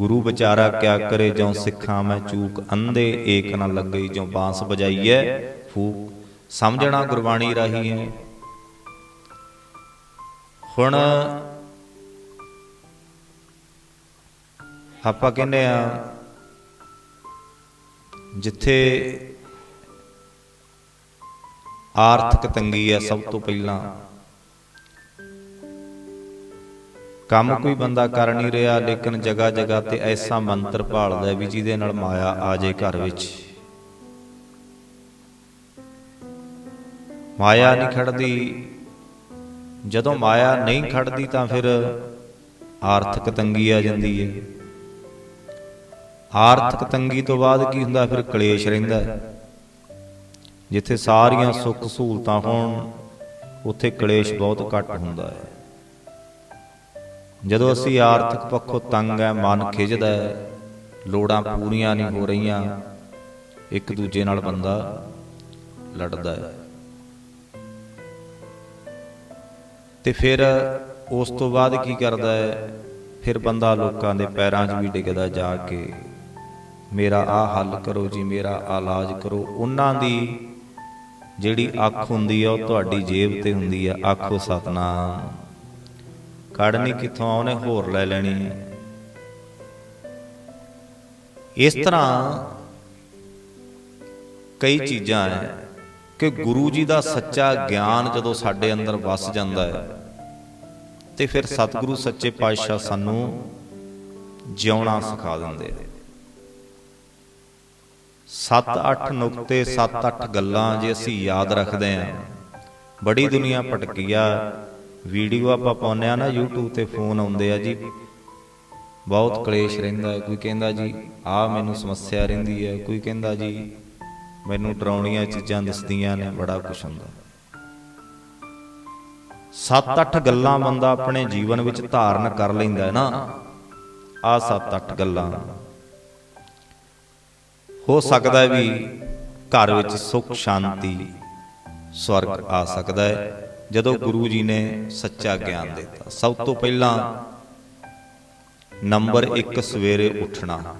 ਗੁਰੂ ਵਿਚਾਰਾ ਕਿਆ ਕਰੇ, ਜਿਉ ਸਿੱਖਾਂ ਮੈਂ ਚੂਕ ਅੰਧੇ, ਏਕ ਨਾ ਲੱਗੇ ਜਿਉ ਬਾਂਸ ਵਜਾਈਐ, ਫੂਕ। ਸਮਝਣਾ ਗੁਰਬਾਣੀ ਰਾਹੀ ਹੈ। ਹੁਣ ਆਪਾਂ ਕਹਿੰਦੇ ਆ, ਜਿੱਥੇ ਆਰਥਿਕ ਤੰਗੀ ਹੈ ਸਭ ਤੋਂ ਪਹਿਲਾਂ ਕੰਮ ਕੋਈ ਬੰਦਾ ਕਰ ਨਹੀਂ ਰਿਹਾ ਲੇਕਿਨ ਜਗਾ ਜਗਾ ਤੇ ਐਸਾ ਮੰਤਰ ਭਾਲਦਾ ਵੀ ਜਿਹਦੇ ਨਾਲ ਮਾਇਆ ਆ ਜੇ ਘਰ ਵਿੱਚ। ਮਾਇਆ ਨਹੀਂ ਖੜਦੀ। ਜਦੋਂ ਮਾਇਆ ਨਹੀਂ ਖੜਦੀ ਤਾਂ ਫਿਰ ਆਰਥਿਕ ਤੰਗੀ ਆ ਜਾਂਦੀ ਹੈ ਆਰਥਿਕ ਤੰਗੀ ਤੋਂ ਬਾਅਦ ਕੀ ਹੁੰਦਾ? ਫਿਰ ਕਲੇਸ਼ ਰਹਿੰਦਾ ਜਿੱਥੇ ਸਾਰੀਆਂ ਸੁੱਖ ਸਹੂਲਤਾਂ ਹੋਣ ਉੱਥੇ ਕਲੇਸ਼ ਬਹੁਤ ਘੱਟ ਹੁੰਦਾ ਹੈ। ਜਦੋਂ ਅਸੀਂ ਆਰਥਿਕ ਪੱਖੋਂ ਤੰਗ ਹੈ, ਮਨ ਖਿਜਦਾ ਹੈ, ਲੋੜਾਂ ਪੂਰੀਆਂ ਨਹੀਂ ਹੋ ਰਹੀਆਂ, ਇੱਕ ਦੂਜੇ ਨਾਲ ਬੰਦਾ ਲੜਦਾ ਹੈ। ਤੇ ਫਿਰ ਉਸ ਤੋਂ ਬਾਅਦ ਕੀ ਕਰਦਾ ਹੈ? ਫਿਰ ਬੰਦਾ ਲੋਕਾਂ ਦੇ ਪੈਰਾਂ 'ਚ ਵੀ ਡਿੱਗਦਾ ਜਾ ਕੇ, ਮੇਰਾ ਆ ਹੱਲ ਕਰੋ ਜੀ, ਮੇਰਾ ਆ ਇਲਾਜ ਕਰੋ। ਉਹਨਾਂ ਦੀ ਜਿਹੜੀ ਅੱਖ ਹੁੰਦੀ ਆ ਉਹ ਤੁਹਾਡੀ ਜੇਬ ਤੇ ਹੁੰਦੀ ਆ ਆਖੋ, ਸਤਨਾਮ। ਕੱਢਣੀ ਕਿੱਥੋਂ ਉਹਨੇ ਹੋਰ ਲੈ ਲੈਣੀ। ਹੈ ਇਸ ਤਰ੍ਹਾਂ ਕਈ ਚੀਜ਼ਾਂ ਹੈ ਕਿ ਗੁਰੂ ਜੀ ਦਾ ਸੱਚਾ ਗਿਆਨ ਜਦੋਂ ਸਾਡੇ ਅੰਦਰ ਵਸ ਜਾਂਦਾ ਹੈ ਤੇ ਫਿਰ ਸਤਿਗੁਰੂ ਸੱਚੇ ਪਾਤਸ਼ਾਹ ਸਾਨੂੰ ਜਿਉਣਾ ਸਿਖਾ ਦਿੰਦੇ ਆ 7-8 ਨੁਕਤੇ 7-8 ਗੱਲਾਂ ਜੇ ਅਸੀਂ ਯਾਦ ਰੱਖਦੇ ਆਂ, ਬੜੀ ਦੁਨੀਆ ਭਟਕੀਆ ਵੀਡੀਓ ਆਪਾਂ ਪਾਉਂਦੇ ਆ ਨਾ YouTube ਤੇ ਫੋਨ ਆਉਂਦੇ ਆ ਜੀ। ਬਹੁਤ ਕਲੇਸ਼ ਰਹਿੰਦਾ ਹੈ। ਕੋਈ ਕਹਿੰਦਾ ਜੀ, ਆ ਮੈਨੂੰ ਸਮੱਸਿਆ ਰਹਿੰਦੀ ਹੈ। ਕੋਈ ਕਹਿੰਦਾ ਜੀ, ਮੈਨੂੰ ਡਰਾਉਣੀਆਂ ਚੀਜ਼ਾਂ ਦਿਸਦੀਆਂ ਨੇ। ਬੜਾ ਕੁਛ ਹੁੰਦਾ। 7-8 ਗੱਲਾਂ ਬੰਦਾ ਆਪਣੇ ਜੀਵਨ ਵਿੱਚ ਧਾਰਨ ਕਰ ਲੈਂਦਾ ਹੈ ਨਾ। ਆ 7-8 ਗੱਲਾਂ। ਹੋ ਸਕਦਾ ਵੀ ਘਰ ਵਿੱਚ ਸੁੱਖ ਸ਼ਾਂਤੀ ਸਵਰਗ ਆ ਸਕਦਾ ਹੈ। ਜਦੋਂ ਗੁਰੂ ਜੀ ਨੇ ਸੱਚਾ ਗਿਆਨ ਦਿੱਤਾ, ਸਭ ਤੋਂ ਪਹਿਲਾਂ ਨੰਬਰ 1 ਸਵੇਰੇ ਉੱਠਣਾ।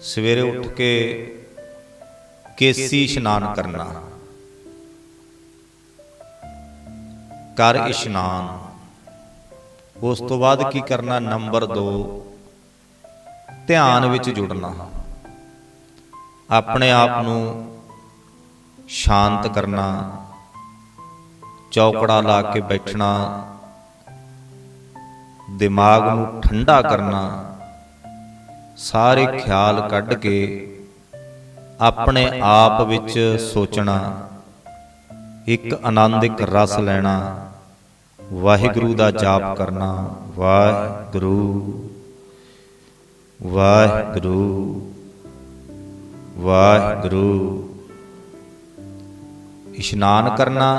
ਸਵੇਰੇ ਉੱਠ ਕੇ ਕੇਸੀ ਇਸ਼ਨਾਨ ਕਰਨਾ। ਕਰ ਇਸ਼ਨਾਨ। ਉਸ ਤੋਂ ਬਾਅਦ ਕੀ ਕਰਨਾ? ਨੰਬਰ 2 ਧਿਆਨ ਵਿੱਚ ਜੁੜਨਾ। ਆਪਣੇ ਆਪ ਨੂੰ ਸ਼ਾਂਤ ਕਰਨਾ। ਚੌਕੜਾ ਲਾ ਕੇ ਬੈਠਣਾ, ਦਿਮਾਗ ਨੂੰ ਠੰਡਾ ਕਰਨਾ, ਸਾਰੇ ਖਿਆਲ ਕੱਢ ਕੇ ਆਪਣੇ ਆਪ ਵਿੱਚ ਸੋਚਣਾ, ਇੱਕ ਆਨੰਦਿਕ ਰਸ ਲੈਣਾ, ਵਾਹਿਗੁਰੂ ਦਾ ਜਾਪ ਕਰਨਾ, ਵਾਹਿਗੁਰੂ ਵਾਹਿਗੁਰੂ ਵਾਹਿਗੁਰੂ। ਇਸ਼ਨਾਨ ਕਰਨਾ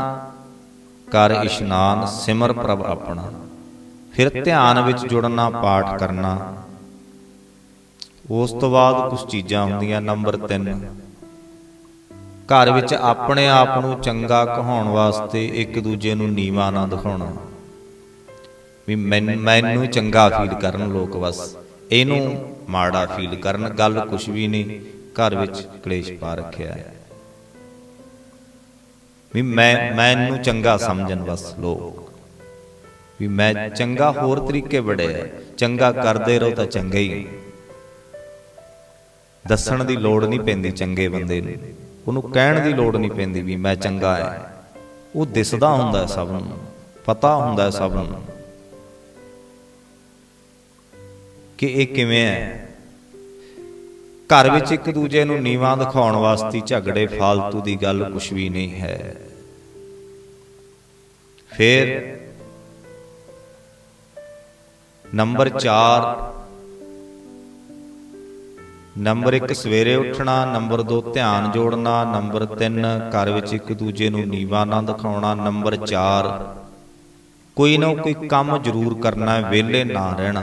ਕਰ ਇਸ਼ਨਾਨ ਸਿਮਰ ਪ੍ਰਭ ਆਪਣਾ। ਫਿਰ ਧਿਆਨ ਵਿੱਚ ਜੁੜਨਾ, ਪਾਠ ਕਰਨਾ। ਉਸ ਤੋਂ ਬਾਅਦ ਕੁਝ ਚੀਜ਼ਾਂ ਹੁੰਦੀਆਂ, ਨੰਬਰ 3 ਘਰ ਵਿੱਚ ਆਪਣੇ ਆਪ ਨੂੰ ਚੰਗਾ ਕਹਾਉਣ ਵਾਸਤੇ ਇੱਕ ਦੂਜੇ ਨੂੰ ਨੀਵਾ ਨਾ ਦਿਖਾਉਣਾ। ਵੀ ਮੈਨ- ਮੈਨੂੰ ਚੰਗਾ ਫੀਲ ਕਰਨ ਲੋਕ ਬਸ। ਇਹਨੂੰ ਮਾੜਾ ਫੀਲ ਕਰਨ, ਗੱਲ ਕੁਝ ਵੀ ਨਹੀਂ। ਘਰ ਵਿੱਚ ਕਲੇਸ਼ ਪਾ ਰੱਖਿਆ ਹੈ। ਵੀ ਮੈਂ ਮੈਨੂੰ ਚੰਗਾ ਸਮਝਣ ਬਸ ਲੋਕ। ਵੀ ਮੈਂ ਚੰਗਾ ਹੋਰ ਤਰੀਕੇ ਬੜੇ ਆ। ਚੰਗਾ ਕਰਦੇ ਰਹੋ ਤਾਂ ਚੰਗਾ ਹੀ ਦੱਸਣ ਦੀ ਲੋੜ ਨਹੀਂ ਪੈਂਦੀ ਚੰਗੇ ਬੰਦੇ ਨੂੰ। ਉਹਨੂੰ ਕਹਿਣ ਦੀ ਲੋੜ ਨਹੀਂ ਪੈਂਦੀ ਵੀ ਮੈਂ ਚੰਗਾ ਐ ਉਹ ਦਿਸਦਾ ਹੁੰਦਾ ਹੈ ਸਭ ਨੂੰ। ਪਤਾ ਹੁੰਦਾ ਹੈ ਸਭ ਨੂੰ। ਕਿ ਇਹ ਕਿਵੇਂ ਹੈ? ਘਰ ਵਿੱਚ ਇੱਕ ਦੂਜੇ ਨੂੰ ਨੀਵਾਂ ਦਿਖਾਉਣ ਵਾਸਤੇ ਝਗੜੇ ਫਾਲਤੂ ਦੀ ਗੱਲ ਕੁਝ ਵੀ ਨਹੀਂ ਹੈ। ਫਿਰ ਨੰਬਰ 4 ਨੰਬਰ 1 ਸਵੇਰੇ ਉੱਠਣਾ ਨੰਬਰ 2 ਧਿਆਨ ਜੋੜਨਾ ਨੰਬਰ 3 ਘਰ ਵਿੱਚ ਇੱਕ ਦੂਜੇ ਨੂੰ ਨੀਵਾਂ ਨਾ ਦਿਖਾਉਣਾ ਨੰਬਰ 4 ਕੋਈ ਨਾ ਕੋਈ ਕੰਮ ਜ਼ਰੂਰ ਕਰਨਾ ਹੈ ਵਿਹਲੇ ਨਾ ਰਹਿਣਾ।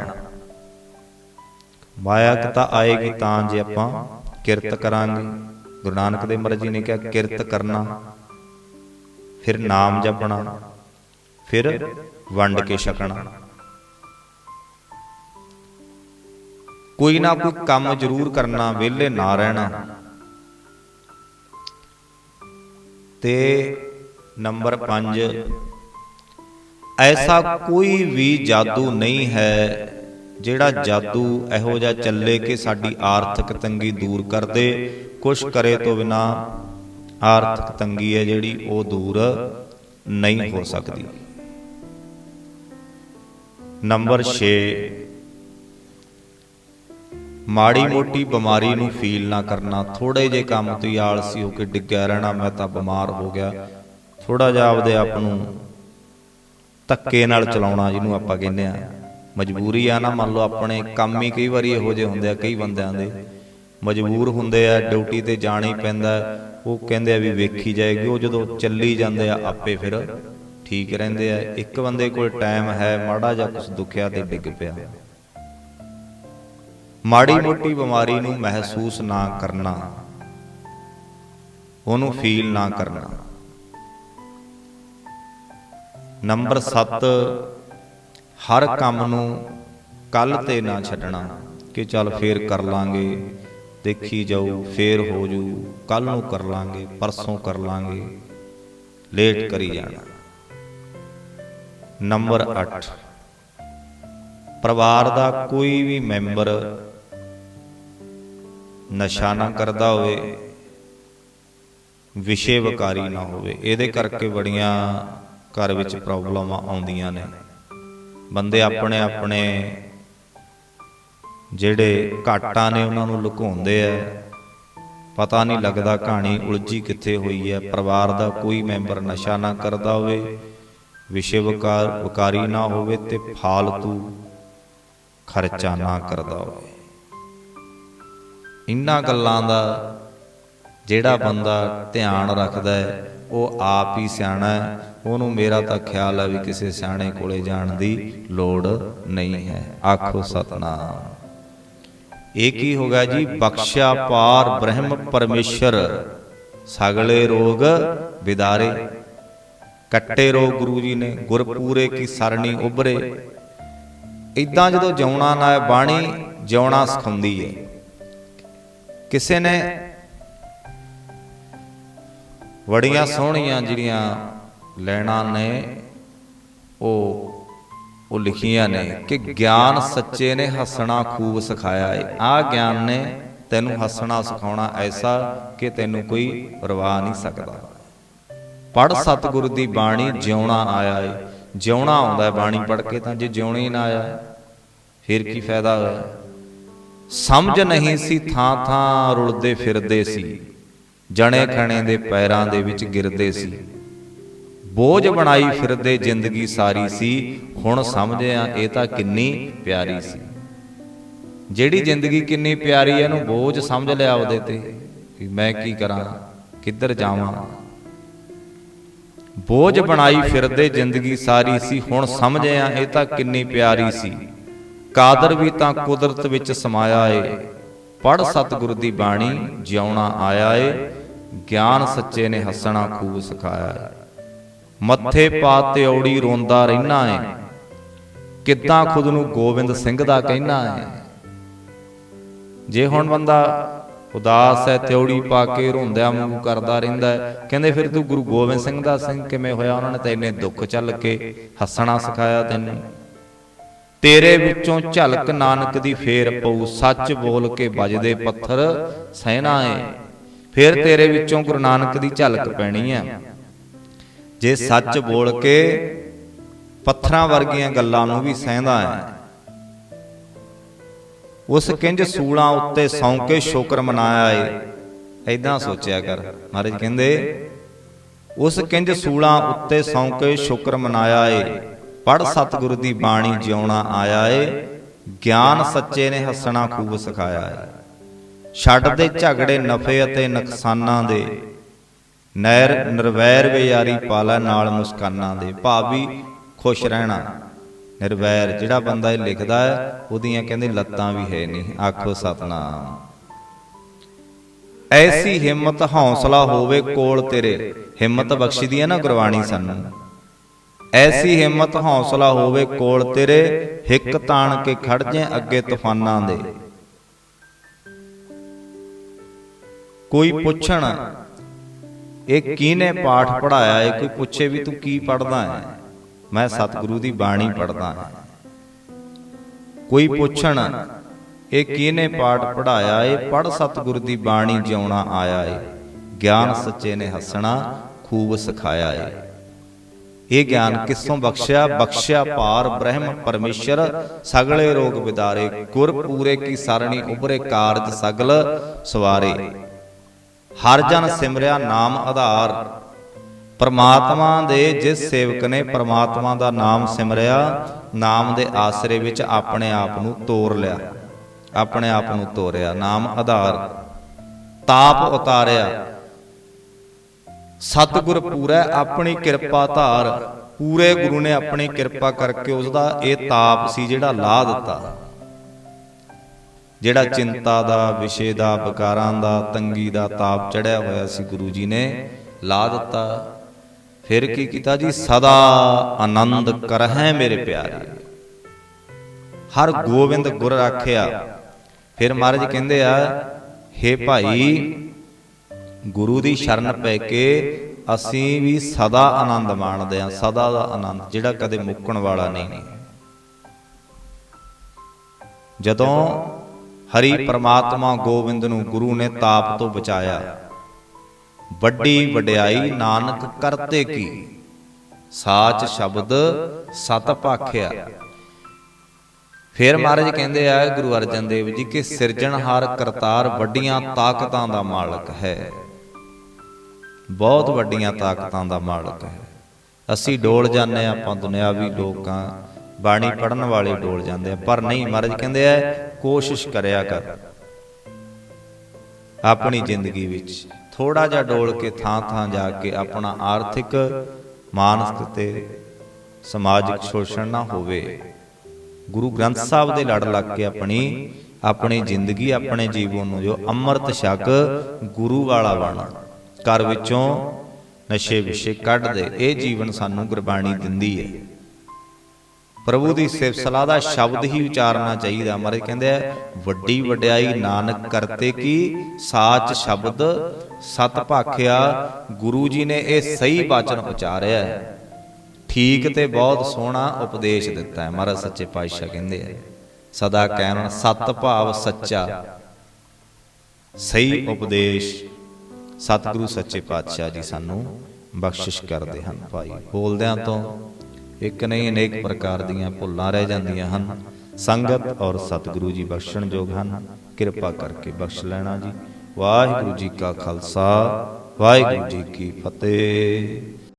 ਮਾਇਆ ਤਾਂ ਆਏਗੀ ਤਾਂ ਜੇ ਆਪਾਂ ਕਿਰਤ ਕਰਾਂਗੇ। ਗੁਰੂ ਨਾਨਕ ਦੇਵ ਮਹਾਰਾਜ ਜੀ ਨੇ ਕਿਹਾ ਕਿਰਤ ਕਰਨਾ। ਫਿਰ ਨਾਮ ਜਪਣਾ। ਫਿਰ ਵੰਡ ਕੇ ਛਕਣਾ। ਕੋਈ ਨਾ ਕੋਈ ਕੰਮ ਜ਼ਰੂਰ ਕਰਨਾ ਵਿਹਲੇ ਨਾ ਰਹਿਣਾ। ਤੇ ਨੰਬਰ 5 ਐਸਾ ਕੋਈ ਵੀ ਜਾਦੂ ਨਹੀਂ ਹੈ ਜਿਹੜਾ ਜਾਦੂ ਇਹੋ ਜਿਹਾ ਚੱਲੇ ਕਿ ਸਾਡੀ ਆਰਥਿਕ ਤੰਗੀ ਦੂਰ ਕਰ ਦੇ ਕੁਛ ਕਰੇ ਤੋਂ ਬਿਨਾ ਆਰਥਿਕ ਤੰਗੀ ਹੈ ਜਿਹੜੀ ਉਹ ਦੂਰ ਨਹੀਂ ਹੋ ਸਕਦੀ। ਨੰਬਰ 6 ਮਾੜੀ ਮੋਟੀ ਬਿਮਾਰੀ ਨੂੰ ਫੀਲ ਨਾ ਕਰਨਾ ਥੋੜੇ ਜੇ ਕੰਮ ਤੋਂ ਹੀ ਆਲਸੀ ਹੋ ਕੇ ਡਿੱਗਿਆ ਰਹਿਣਾ ਮੈਂ ਤਾਂ ਬਿਮਾਰ ਹੋ ਗਿਆ। ਥੋੜਾ ਜਿਹਾ ਆਪਦੇ ਆਪ ਨੂੰ ਧੱਕੇ ਨਾਲ ਚਲਾਉਣਾ ਜਿਹਨੂੰ ਆਪਾਂ ਕਹਿੰਦੇ ਆ। ਮਜਬੂਰੀ ਆ ਨਾ ਮੰਨ ਲਓ ਆਪਣੇ ਕੰਮ ਹੀ ਕਈ ਵਾਰੀ ਇਹੋ ਜਿਹੇ ਹੁੰਦੇ ਆ ਕਈ ਬੰਦਿਆਂ ਦੇ। ਮਜਬੂਰ ਹੁੰਦੇ ਆ ਡਿਊਟੀ ਤੇ ਜਾਣਾ ਹੀ ਪੈਂਦਾ ਉਹ ਕਹਿੰਦੇ ਆ ਵੀ ਵੇਖੀ ਜਾਏਗੀ ਉਹ ਜਦੋਂ ਚੱਲੀ ਜਾਂਦੇ ਆ ਆਪੇ ਫਿਰ। ਠੀਕ ਰਹਿੰਦੇ ਆ। ਇੱਕ ਬੰਦੇ ਕੋਲ ਟਾਈਮ ਹੈ, ਮਾੜਾ ਜਿਹਾ ਕੁਝ ਦੁਖਿਆ ਤੇ ਡਿੱਗ ਪਿਆ। ਮਾੜੀ ਮੋਟੀ ਬਿਮਾਰੀ ਨੂੰ ਮਹਿਸੂਸ ਨਾ ਕਰਨਾ। ਉਹਨੂੰ ਫੀਲ ਨਾ ਕਰਨਾ। ਨੰਬਰ 7 ਹਰ ਕੰਮ ਨੂੰ ਕੱਲ ਤੇ ਨਾ ਛੱਡਣਾ ਕਿ ਚੱਲ ਫੇਰ ਕਰ ਲਾਂਗੇ, ਦੇਖੀ ਜਾਊ, ਫੇਰ ਹੋ ਜੂ ਕੱਲ ਨੂੰ ਕਰ ਲਾਂਗੇ, ਪਰਸੋਂ ਕਰ ਲਾਂਗੇ, ਲੇਟ ਕਰੀ ਜਾਣਾ। ਨੰਬਰ 8 ਪਰਿਵਾਰ ਦਾ ਕੋਈ ਵੀ ਮੈਂਬਰ ਨਸ਼ਾ ਨਾ ਕਰਦਾ ਹੋਵੇ ਵਿਸ਼ੇ ਵਿਕਾਰੀ ਨਾ ਹੋਵੇ ਇਹਦੇ ਕਰਕੇ ਬੜੀਆਂ ਘਰ ਵਿੱਚ ਪ੍ਰੋਬਲਮਾਂ ਆਉਂਦੀਆਂ ਨੇ। ਬੰਦੇ ਆਪਣੇ ਆਪਣੇ ਜਿਹੜੇ ਘਾਟਾਂ ਨੇ ਉਹਨਾਂ ਨੂੰ ਲੁਕਾਉਂਦੇ ਆ। ਪਤਾ ਨਹੀਂ ਲੱਗਦਾ ਕਹਾਣੀ ਉਲਝੀ ਕਿੱਥੇ ਹੋਈ ਹੈ। ਪਰਿਵਾਰ ਦਾ ਕੋਈ ਮੈਂਬਰ ਨਸ਼ਾ ਨਾ ਕਰਦਾ ਹੋਵੇ ਵਿਸ਼ੇ ਵਿਕਾਰ ਵਿਕਾਰੀ ਨਾ ਹੋਵੇ ਤੇ ਫਾਲਤੂ ਖਰਚਾ ਨਾ ਕਰਦਾ ਹੋਵੇ। ਇਨ੍ਹਾਂ ਗੱਲਾਂ ਦਾ ਜਿਹੜਾ ਬੰਦਾ ਧਿਆਨ ਰੱਖਦਾ ਹੈ, ਉਹ ਆਪ ਹੀ ਸਿਆਣਾ ਹੈ। ਉਹਨੂੰ ਮੇਰਾ ਤਾਂ ਖਿਆਲ ਹੈ ਵੀ ਕਿਸੇ ਸਿਆਣੇ ਕੋਲੇ ਜਾਣ ਦੀ ਲੋੜ ਨਹੀਂ ਹੈ। ਆਖੋ ਸਤਨਾਮ। ਇਹ ਕੀ ਹੋਗਾ ਜੀ? ਬਖਸ਼ਿਆ ਪਾਰ ਬ੍ਰਹਮ ਪਰਮੇਸ਼ਰ, ਸਗਲੇ ਰੋਗ ਵਿਦਾਰੇ। ਕੱਟੇ ਰੋਗ ਗੁਰੂ ਜੀ ਨੇ, ਗੁਰਪੂਰੇ ਕੀ ਸਰਣੀ ਉਭਰੇ। ਇਦਾਂ ਜਦੋਂ ਜਿਉਣਾ ਨਾ ਹੈ ਬਾਣੀ, ਜਿਉਣਾ ਸਿਖਾਉਂਦੀ ਹੈ ਕਿਸੇ ਨੇ ਬੜੀਆਂ ਸੋਹਣੀਆਂ ਜਿਹੜੀਆਂ ਲੈਣਾ ਨੇ, ਉਹ ਉਹ ਲਿਖੀਆਂ ਨੇ ਕਿ ਗਿਆਨ ਸੱਚੇ ਨੇ ਹੱਸਣਾ ਖੂਬ ਸਿਖਾਇਆ ਏ। ਆ ਗਿਆਨ ਨੇ ਤੈਨੂੰ ਹੱਸਣਾ ਸਿਖਾਉਣਾ ਐਸਾ ਕਿ ਤੈਨੂੰ ਕੋਈ ਪਰਵਾਹ ਨਹੀਂ ਸਕਦਾ। ਪੜ ਸਤਿਗੁਰੂ ਦੀ ਬਾਣੀ ਜਿਉਣਾ ਆਇਆ ਏ। ਜਿਉਣਾ ਆਉਂਦਾ ਹੈ ਬਾਣੀ ਪੜ ਕੇ ਤਾਂ ਜੇ ਜਿਉਣਾ ਹੀ ਨਾ ਆਇਆ ਫਿਰ ਕੀ ਫਾਇਦਾ ਹੋਇਆ ਸਮਝ ਨਹੀਂ ਸੀ ਥਾਂ ਥਾਂ ਰੁਲਦੇ ਫਿਰਦੇ ਸੀ। ਜਣੇ ਖਣੇ ਦੇ ਪੈਰਾਂ ਦੇ ਵਿੱਚ ਗਿਰਦੇ ਸੀ। ਬੋਝ ਬਣਾਈ ਫਿਰਦੇ ਜ਼ਿੰਦਗੀ ਸਾਰੀ ਸੀ। ਹੁਣ ਸਮਝਿਆ ਇਹ ਤਾਂ ਕਿੰਨੀ ਪਿਆਰੀ ਸੀ। ਜਿਹੜੀ ਜ਼ਿੰਦਗੀ ਕਿੰਨੀ ਪਿਆਰੀ ਹੈ ਇਹਨੂੰ ਬੋਝ ਸਮਝ ਲਿਆ ਉਹਦੇ ਤੇ ਵੀ ਮੈਂ ਕੀ ਕਰਾਂ ਕਿੱਧਰ ਜਾਵਾਂ? ਬੋਝ ਬਣਾਈ ਫਿਰਦੇ ਜ਼ਿੰਦਗੀ ਸਾਰੀ ਸੀ ਹੁਣ ਸਮਝਿਆ ਇਹ ਤਾਂ ਕਿੰਨੀ ਪਿਆਰੀ ਸੀ। ਕਾਦਰ ਵੀ ਤਾਂ ਕੁਦਰਤ ਵਿੱਚ ਸਮਾਇਆ ਏ। ਪੜ ਸਤਿਗੁਰੂ ਦੀ ਬਾਣੀ ਜਿਉਣਾ ਆਇਆ ਏ। ਗਿਆਨ ਸੱਚੇ ਨੇ ਹੱਸਣਾ ਖੂਬ ਸਿਖਾਇਆ ਏ। ਮੱਥੇ ਪਾ ਤੇ ਔੜੀ ਰੋਂਦਾ ਰਹਿਣਾ ਏ। ਕਿੱਦਾਂ ਖੁਦ ਨੂੰ ਗੋਬਿੰਦ ਸਿੰਘ ਦਾ ਕਹਿਣਾ ਏ। ਜੇ ਹੁਣ ਬੰਦਾ ਉਦਾਸ ਹੈ, ਤਿਉੜੀ ਪਾ ਕੇ ਰੋਂਦਿਆਂ ਮੂੰਹ ਕਰਦਾ ਰਹਿੰਦਾ ਕਹਿੰਦੇ ਫਿਰ ਤੂੰ ਗੁਰੂ ਗੋਬਿੰਦ ਸਿੰਘ ਦਾ ਸਿੰਘ ਕਿਵੇਂ ਹੋਇਆ? ਉਹਨਾਂ ਨੇ ਤਾਂ ਇੰਨੇ ਦੁੱਖ ਚੱਲ ਕੇ ਹੱਸਣਾ ਸਿਖਾਇਆ ਤੈਨੂੰ। ਤੇਰੇ ਵਿੱਚੋਂ ਝਲਕ ਨਾਨਕ ਦੀ ਫੇਰ ਪਊ, ਸੱਚ ਬੋਲ ਕੇ ਵੱਜਦੇ ਪੱਥਰ ਸਹਿਣਾ ਏ। ਫਿਰ ਤੇਰੇ ਵਿੱਚੋਂ ਗੁਰੂ ਨਾਨਕ ਦੀ ਝਲਕ ਪੈਣੀ ਆ। ਜੇ ਸੱਚ ਬੋਲ ਕੇ ਪੱਥਰਾਂ ਵਰਗੀਆਂ ਗੱਲਾਂ ਨੂੰ ਵੀ ਸਹਿੰਦਾ ਹੈ ਉਸ ਕਿੰਜ ਸੂਲਾਂ ਉੱਤੇ ਸੌਂਕੇ ਸ਼ੁਕਰ ਮਨਾਇਆ ਏ। ਐਦਾਂ ਸੋਚਿਆ ਕਰ। ਮਹਾਰਾਜ ਕਹਿੰਦੇ, ਉਸ ਕਿੰਜ ਸੂਲਾਂ ਉੱਤੇ ਸੌਂ ਸ਼ੁਕਰ ਮਨਾਇਆ ਏ। ਪੜ ਸਤਿਗੁਰੂ ਦੀ ਬਾਣੀ ਜਿਉਣਾ ਆਇਆ ਏ। ਗਿਆਨ ਸੱਚੇ ਨੇ ਹੱਸਣਾ ਖੂਬ ਸਿਖਾਇਆ ਏ। ਛੱਡ ਦੇ ਝਗੜੇ, ਨਫੇ ਅਤੇ ਨੁਕਸਾਨਾਂ ਦੇ। ਨੈਰ ਨਿਰਵੈਰ ਵਿਆਰੀ ਪਾਲਾ ਨਾਲ ਮੁਸਕਾਨਾਂ ਦੇ। ਭਾਵੀ ਖੁਸ਼ ਰਹਿਣਾ। ਨਿਰਵੈਰ, ਜਿਹੜਾ ਬੰਦਾ ਇਹ ਲਿਖਦਾ ਹੈ, ਉਹਦੀਆਂ ਕਹਿੰਦੇ ਲੱਤਾਂ ਵੀ ਹੈ ਨਹੀਂ। ਆਖੋ ਸਤਨਾ ਐਸੀ ਹਿੰਮਤ, ਹੌਸਲਾ ਹੋਵੇ ਕੋਲ ਤੇਰੇ। ਹਿੰਮਤ ਬਖਸ਼ਦੀ ਹੈ ਨਾ ਗੁਰਬਾਣੀ ਸਾਨੂੰ। ਐਸੀ ਹਿੰਮਤ, ਹੌਸਲਾ ਹੋਵੇ ਕੋਲ ਤੇਰੇ, ਹਿੱਕ ਤਾਣ ਕੇ ਖੜ ਜੇ ਅੱਗੇ ਤੂਫਾਨਾਂ ਦੇ। ਕੋਈ ਪੁੱਛਣ, ਇਹ ਕਿਹਨੇ ਪਾਠ ਪੜਾਇਆ ਏ ਕੋਈ ਪੁੱਛੇ ਵੀ ਤੂੰ ਕੀ ਪੜਦਾ ਹੈ? ਮੈਂ ਸਤਿਗੁਰੂ ਦੀ ਬਾਣੀ ਪੜਦਾ ਹਾਂ। ਕੋਈ ਪੁੱਛਣ ਇਹ ਕਿਹਨੇ ਪਾਠ ਪੜਾਇਆ ਏ? ਪੜ ਸਤਿਗੁਰ ਦੀ ਬਾਣੀ ਜਿਉਣਾ ਆਇਆ ਏ। ਗਿਆਨ ਸੱਚੇ ਨੇ ਹੱਸਣਾ ਖੂਬ ਸਿਖਾਇਆ ਏ। ਇਹ ਗਿਆਨ ਕਿਸੋਂ ਬਖਸ਼ਿਆ? ਬਖਸ਼ਿਆ? ਪਾਰ ਬ੍ਰਹਮ ਪਰਮੇਸ਼ਰ ਸਗਲੇ ਰੋਗ ਵਿਦਾਰੇ ਗੁਰ ਪੂਰੇ ਕੀ ਸਰਣੀ ਉਬਰੇ ਕਾਰਜ ਸਗਲ ਸਵਾਰੇ। ਹਰ ਜਨ ਸਿਮਰਿਆ ਨਾਮ ਆਧਾਰ। ਪਰਮਾਤਮਾ ਦੇ ਜਿਸ ਸੇਵਕ ਨੇ ਪਰਮਾਤਮਾ ਦਾ ਨਾਮ ਸਿਮਰਿਆ, ਨਾਮ ਦੇ ਆਸਰੇ ਵਿੱਚ ਆਪਣੇ ਆਪ ਨੂੰ ਤੋਰ ਲਿਆ। ਆਪਣੇ ਆਪ ਨੂੰ ਤੋਰਿਆ, ਨਾਮ ਆਧਾਰ। ਤਾਪ ਉਤਾਰਿਆ। ਸਤਿਗੁਰ ਪੂਰਾ ਆਪਣੀ ਕਿਰਪਾ ਧਾਰ। ਪੂਰੇ ਗੁਰੂ ਨੇ ਆਪਣੀ ਕਿਰਪਾ ਕਰਕੇ ਉਸ ਦਾ ਇਹ ਤਾਪ ਸੀ ਜਿਹੜਾ ਲਾ ਦਿੱਤਾ। ਜਿਹੜਾ ਚਿੰਤਾ ਦਾ, ਵਿਸ਼ੇ ਦਾ, ਵਿਕਾਰਾਂ ਦਾ, ਤੰਗੀ ਦਾ ਤਾਪ ਚੜਿਆ ਹੋਇਆ ਸੀ ਗੁਰੂ ਜੀ ਨੇ, ਲਾ ਦਿੱਤਾ। ਫਿਰ ਕੀ ਕੀਤਾ ਜੀ? ਸਦਾ ਆਨੰਦ ਕਰਹਿ ਮੇਰੇ ਪਿਆਰੇ। ਹਰ ਗੋਬਿੰਦ ਗੁਰ ਰਾਖਿਆ ਫਿਰ ਮਹਾਰਾਜ ਕਹਿੰਦੇ ਆ ਹੇ ਭਾਈ ਗੁਰੂ ਦੀ ਸ਼ਰਨ ਪੈ ਕੇ ਅਸੀਂ ਵੀ ਸਦਾ ਆਨੰਦ ਮਾਣਦੇ ਹਾਂ ਸਦਾ ਦਾ ਆਨੰਦ ਜਿਹੜਾ ਕਦੇ ਮੁੱਕਣ ਵਾਲਾ ਨਹੀਂ। ਜਦੋਂ ਹਰੀ ਪ੍ਰਮਾਤਮਾ ਗੋਬਿੰਦ ਨੂੰ ਗੁਰੂ ਨੇ ਤਾਪ ਤੋਂ ਬਚਾਇਆ ਵੱਡੀ ਵਡਿਆਈ ਨਾਨਕ ਕਰਤੇ ਕੀ? ਸਾਚ ਸ਼ਬਦ ਸਤ ਭਾਖਿਆ ਫਿਰ ਮਹਾਰਾਜ ਕਹਿੰਦੇ ਆ ਗੁਰੂ ਅਰਜਨ ਦੇਵ ਜੀ ਕਿ ਸਿਰਜਣਹਾਰ ਕਰਤਾਰ ਵੱਡੀਆਂ ਤਾਕਤਾਂ ਦਾ ਮਾਲਕ ਹੈ। ਬਹੁਤ ਵੱਡੀਆਂ ਤਾਕਤਾਂ ਦਾ ਮਾਲਕ ਹੈ। ਅਸੀਂ ਡੋਲ ਜਾਂਦੇ ਆ ਆਪਾਂ ਦੁਨਿਆਵੀ ਲੋਕਾਂ ਬਾਣੀ ਪੜਨ ਵਾਲੇ ਡੋਲ ਜਾਂਦੇ ਆ ਪਰ ਨਹੀਂ ਮਹਾਰਾਜ ਕਹਿੰਦੇ ਆ ਕੋਸ਼ਿਸ਼ ਕਰਿਆ ਕਰ। ਆਪਣੀ ਜ਼ਿੰਦਗੀ ਵਿੱਚ। ਥੋੜਾ ਜਿਹਾ ਡੋਲ ਕੇ ਥਾਂ ਥਾਂ ਜਾ ਕੇ ਆਪਣਾ ਆਰਥਿਕ ਮਾਨਸਿਕ ਤੇ ਸਮਾਜਿਕ ਸ਼ੋਸ਼ਣ ਨਾ ਹੋਵੇ। ਗੁਰੂ ਗ੍ਰੰਥ ਸਾਹਿਬ ਦੇ ਲੜ ਲੱਗ ਕੇ ਆਪਣੀ ਆਪਣੀ ਜ਼ਿੰਦਗੀ, ਆਪਣੇ ਜੀਵਨ ਨੂੰ ਜੋ ਅੰਮ੍ਰਿਤ ਛਕ ਗੁਰੂ ਵਾਲਾ ਬਣ, ਘਰ ਵਿੱਚੋਂ ਨਸ਼ੇ ਵਿਸ਼ੇ ਕੱਢ ਦੇ, ਇਹ ਜੀਵਨ ਸਾਨੂੰ ਗੁਰਬਾਣੀ ਦਿੰਦੀ ਹੈ। ਪ੍ਰਭੂ ਦੀ ਸਿਫਤ, ਸਲਾਹ ਦਾ ਸ਼ਬਦ ਹੀ ਉਚਾਰਨਾ ਚਾਹੀਦਾ। ਮਹਾਰਾਜ ਕਹਿੰਦੇ ਆ, ਵੱਡੀ ਵਡਿਆਈ ਨਾਨਕ ਕਰਤੇ ਕੀ? ਸਾਚ ਸ਼ਬਦ ਸਤ ਭਾਖਿਆ, ਗੁਰੂ ਜੀ ਨੇ ਇਹ ਸਹੀ ਬਾਚਨ ਉਚਾਰਿਆ ਠੀਕ ਤੇ ਬਹੁਤ ਸੋਹਣਾ ਉਪਦੇਸ਼ ਦਿੱਤਾ ਹੈ, ਮਹਾਰਾਜ ਸੱਚੇ ਪਾਤਸ਼ਾਹ ਕਹਿੰਦੇ ਆ। ਸਦਾ ਕਹਿਣ, ਸਤ ਭਾਵ ਸੱਚਾ। ਸਹੀ ਉਪਦੇਸ਼। ਸਤਿਗੁਰੂ ਸੱਚੇ ਪਾਤਸ਼ਾਹ ਜੀ ਸਾਨੂੰ ਬਖਸ਼ਿਸ਼ ਕਰਦੇ ਹਨ ਭਾਈ। ਬੋਲਦਿਆਂ ਤੋਂ ਇੱਕ ਨਹੀਂ, ਅਨੇਕ ਪ੍ਰਕਾਰ ਦੀਆਂ ਭੁੱਲਾਂ ਰਹਿ ਜਾਂਦੀਆਂ ਹਨ। ਸੰਗਤ ਔਰ ਸਤਿਗੁਰੂ ਜੀ ਬਖਸ਼ਣਯੋਗ ਹਨ। ਕਿਰਪਾ ਕਰਕੇ ਬਖਸ਼ ਲੈਣਾ ਜੀ। ਵਾਹਿਗੁਰੂ ਜੀ ਕਾ ਖਾਲਸਾ, ਵਾਹਿਗੁਰੂ ਜੀ ਕੀ ਫਤਿਹ।